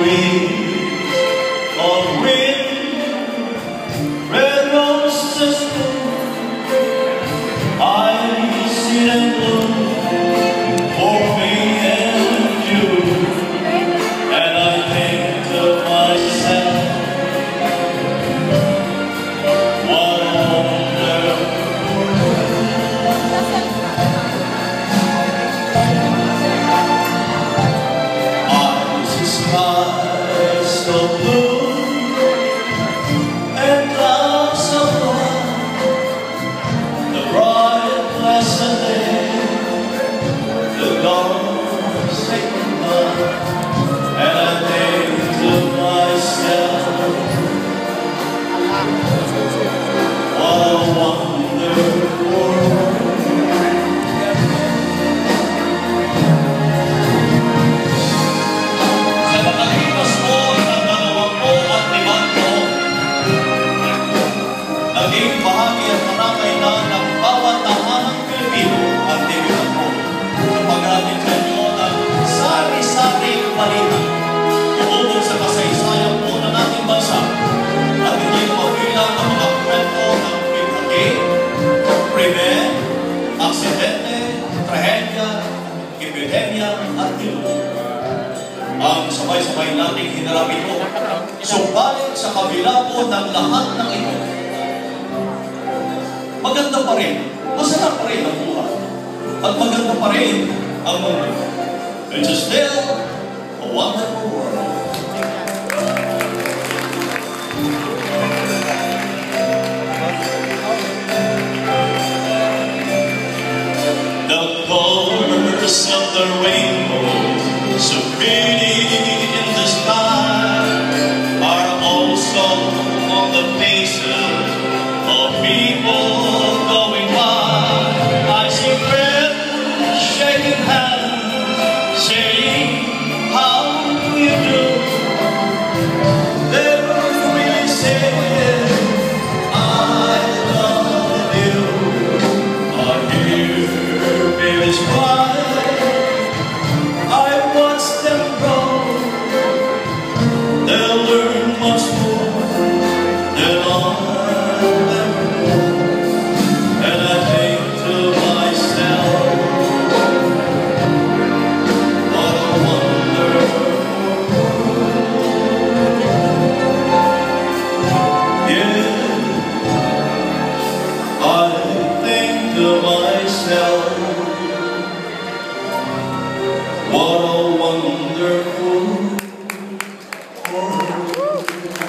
We. sou epidemya, epidemya at gulo. Ang sabay-sabay nating hinarapin ito, subalit sa kabila po ng lahat ng ito, maganda pa rin, masarap pa rin ang buhay. At maganda pa rin ang mundo. It's still a wonderful on the faces of people. wonderful world.